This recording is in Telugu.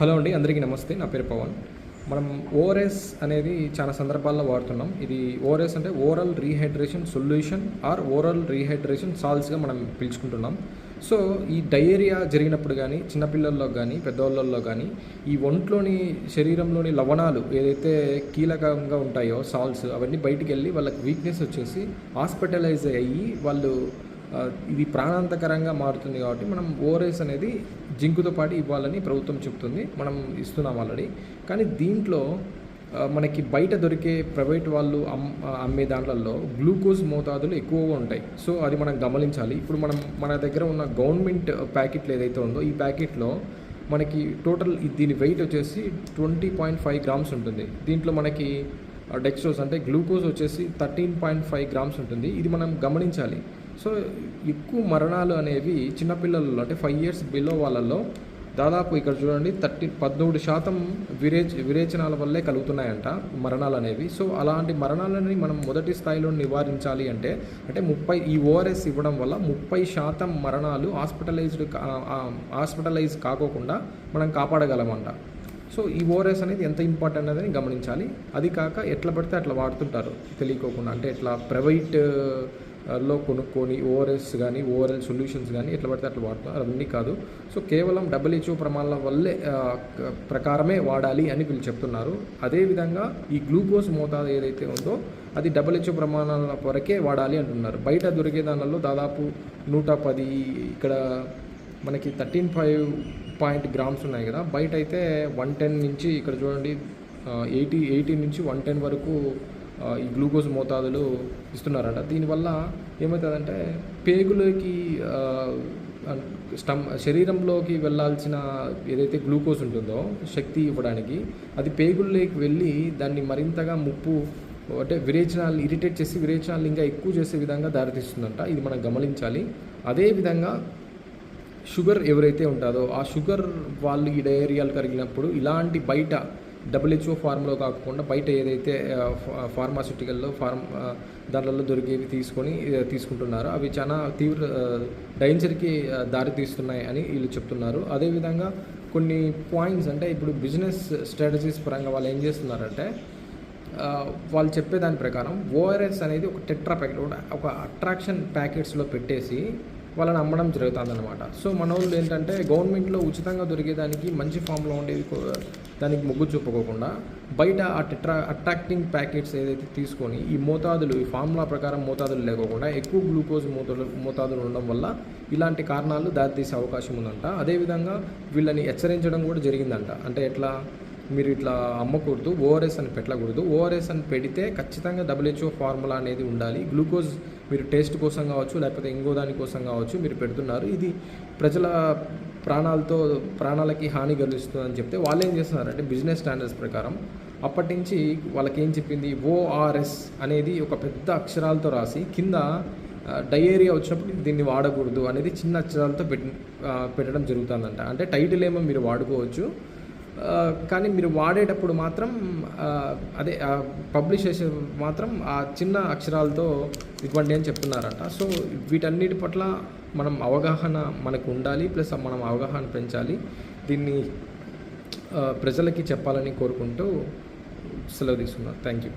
హలో అండి అందరికీ నమస్తే. నా పేరు పవన్. మనం ఓఆర్ఎస్ అనేది చాలా సందర్భాల్లో వాడుతున్నాం. ఇది ఓఆర్ఎస్ అంటే oral rehydration solution or oral rehydration సాల్స్గా మనం పిలుచుకుంటున్నాం. సో ఈ డయేరియా జరిగినప్పుడు కానీ చిన్నపిల్లల్లో కానీ పెద్దవాళ్ళల్లో కానీ ఈ ఒంట్లోని శరీరంలోని లవణాలు ఏదైతే కీలకంగా ఉంటాయో సాల్స్ అవన్నీ బయటికి వెళ్ళి వాళ్ళకి వీక్నెస్ వచ్చేసి హాస్పిటలైజ్ అయ్యి వాళ్ళు ఇది ప్రాణాంతకరంగా మారుతుంది కాబట్టి మనం ఓఆర్ఎస్ అనేది జింకుతో పాటు ఇవ్వాలని ప్రభుత్వం చెప్తుంది. మనం ఇస్తున్నాం ఆల్రెడీ. కానీ దీంట్లో మనకి బయట దొరికే ప్రైవేట్ వాళ్ళు అమ్ అమ్మే దాంట్లలో గ్లూకోజ్ మోతాదులు ఎక్కువగా ఉంటాయి. సో అది మనం గమనించాలి. ఇప్పుడు మనం మన దగ్గర ఉన్న గవర్నమెంట్ ప్యాకెట్లు ఏదైతే ఉందో ఈ ప్యాకెట్లో మనకి టోటల్ దీని వెయిట్ వచ్చేసి ట్వంటీ పాయింట్ ఫైవ్ గ్రామ్స్ ఉంటుంది. దీంట్లో మనకి డెక్స్ట్రోస్ అంటే గ్లూకోజ్ వచ్చేసి థర్టీన్ పాయింట్ ఫైవ్ గ్రామ్స్ ఉంటుంది. ఇది మనం గమనించాలి. సో ఎక్కువ మరణాలు అనేవి చిన్నపిల్లలలో అంటే ఫైవ్ ఇయర్స్ బిలో వాళ్ళల్లో దాదాపు ఇక్కడ చూడండి థర్టీ పదమూడు శాతం విరేచ విరేచనాల వల్లే కలుగుతున్నాయంట మరణాలు అనేవి. సో అలాంటి మరణాలని మనం మొదటి స్థాయిలో నివారించాలి అంటే అంటే ముప్పై ఈ ఓఆర్ఎస్ ఇవ్వడం వల్ల ముప్పై శాతం మరణాలు హాస్పిటలైజ్డ్ హాస్పిటలైజ్ కాకోకుండా మనం కాపాడగలమంట. సో ఈ ఓఆర్ఎస్ అనేది ఎంత ఇంపార్టెంట్ అనేది గమనించాలి. అది కాక ఎట్లా పడితే అట్లా వాడుతుంటారు. తెలియకోకుండా అంటే ఇట్లా ప్రైవేట్ లో కొనుక్కొని ఓఆర్ఎస్ కానీ ఓఆర్ఎల్ సొల్యూషన్స్ కానీ ఎట్లా పడితే అట్లా వాడుతున్నారు అవన్నీ కాదు. సో కేవలం డబ్ల్యూహెచ్ఓ ప్రమాణాల వల్లే ప్రకారమే వాడాలి అని వీళ్ళు చెప్తున్నారు. అదేవిధంగా ఈ గ్లూకోజ్ మోతాదు ఏదైతే ఉందో అది డబ్ల్యూహెచ్ఓ ప్రమాణాల వరకే వాడాలి అంటున్నారు. బయట దొరికే దానిలో దాదాపు నూట పది ఇక్కడ మనకి థర్టీన్ ఫైవ్ పాయింట్ గ్రామ్స్ ఉన్నాయి కదా. బయట అయితే వన్ టెన్ నుంచి ఇక్కడ చూడండి ఎయిటీ ఎయిటీ నుంచి వన్ టెన్ వరకు ఈ గ్లూకోజ్ మోతాదులు ఇస్తున్నారట. దీనివల్ల ఏమవుతుందంటే పేగులోకి స్టమ్ శరీరంలోకి వెళ్ళాల్సిన ఏదైతే గ్లూకోజ్ ఉంటుందో శక్తి ఇవ్వడానికి అది పేగుల్లోకి వెళ్ళి దాన్ని మరింతగా ముప్పు అంటే విరేచనాలు ఇరిటేట్ చేసి విరేచనాలు ఇంకా ఎక్కువ చేసే విధంగా దారితీస్తుందంట. ఇది మనం గమనించాలి. అదేవిధంగా షుగర్ ఎవరైతే ఉంటుందో ఆ షుగర్ వాళ్ళు ఈ డయేరియాలు కరిగినప్పుడు ఇలాంటి బయట డబ్ల్యూహెచ్ఓ ఫార్మ్లో కాకుండా బయట ఏదైతే ఫార్మాసిటికల్లో ఫార్మ్ ఆ, దాంట్లో దొరికేవి తీసుకొని తీసుకుంటున్నారో అవి చాలా తీవ్ర డైంజర్కి దారి తీస్తున్నాయి అని వీళ్ళు చెప్తున్నారు. అదేవిధంగా కొన్ని పాయింట్స్ అంటే ఇప్పుడు బిజినెస్ స్ట్రాటజీస్ పరంగా వాళ్ళు ఏం చేస్తున్నారంటే వాళ్ళు చెప్పే దాని ప్రకారం ఓఆర్ఎస్ అనేది ఒక టెట్రా ప్యాకెట్ ఒక- ఒక అట్రాక్షన్ ప్యాకెట్స్లో పెట్టేసి వాళ్ళని అమ్మడం జరుగుతుందన్నమాట. సో మన వాళ్ళు ఏంటంటే గవర్నమెంట్లో ఉచితంగా దొరికేదానికి మంచి ఫామ్లో ఉండేది దానికి మొగ్గు చూపుకోకుండా బయట ఆ టెట్రా అట్రాక్టింగ్ ప్యాకెట్స్ ఏదైతే తీసుకొని ఈ మోతాదులు ఈ ఫార్ములా ప్రకారం మోతాదులు లేకోకుండా ఎక్కువ గ్లూకోజ్ మోతాదులు మోతాదులు ఉండడం వల్ల ఇలాంటి కారణాలు దారితీసే అవకాశం ఉందంట. అదేవిధంగా వీళ్ళని హెచ్చరించడం కూడా జరిగిందంట. అంటే ఎట్లా? మీరు ఇట్లా అమ్మకూడదు ఓఆర్ఎస్ అని పెట్టకూడదు. ఓఆర్ఎస్ అని పెడితే ఖచ్చితంగా డబ్ల్యూహెచ్ఓ ఫార్ములా అనేది ఉండాలి. గ్లూకోజ్ మీరు టేస్ట్ కోసం కావచ్చు లేకపోతే ఇంకో దాని కోసం కావచ్చు మీరు పెడుతున్నారు. ఇది ప్రజల ప్రాణాలతో ప్రాణాలకి హాని కలిగిస్తుందని చెప్తే వాళ్ళు ఏం చేస్తున్నారంటే బిజినెస్ స్టాండర్డ్స్ ప్రకారం అప్పటి నుంచి వాళ్ళకి ఏం చెప్పింది ఓఆర్ఎస్ అనేది ఒక పెద్ద అక్షరాలతో రాసి కింద డయేరియా వచ్చినప్పుడు దీన్ని వాడకూడదు అనేది చిన్న అక్షరాలతో పెట్టి పెట్టడం జరుగుతుందంట. అంటే టైటిల్ ఏమో మీరు వాడుకోవచ్చు. కానీ మీరు వాడేటప్పుడు మాత్రం అదే పబ్లిష్ చేసే మాత్రం ఆ చిన్న అక్షరాలతో ఇవ్వండి అని చెప్తున్నారంట. సో వీటన్నిటి పట్ల మనం అవగాహన మనకు ఉండాలి ప్లస్ మనం అవగాహన పెంచాలి. దీన్ని ప్రజలకి చెప్పాలని కోరుకుంటూ సెలవు తీసుకున్నాను. Thank you.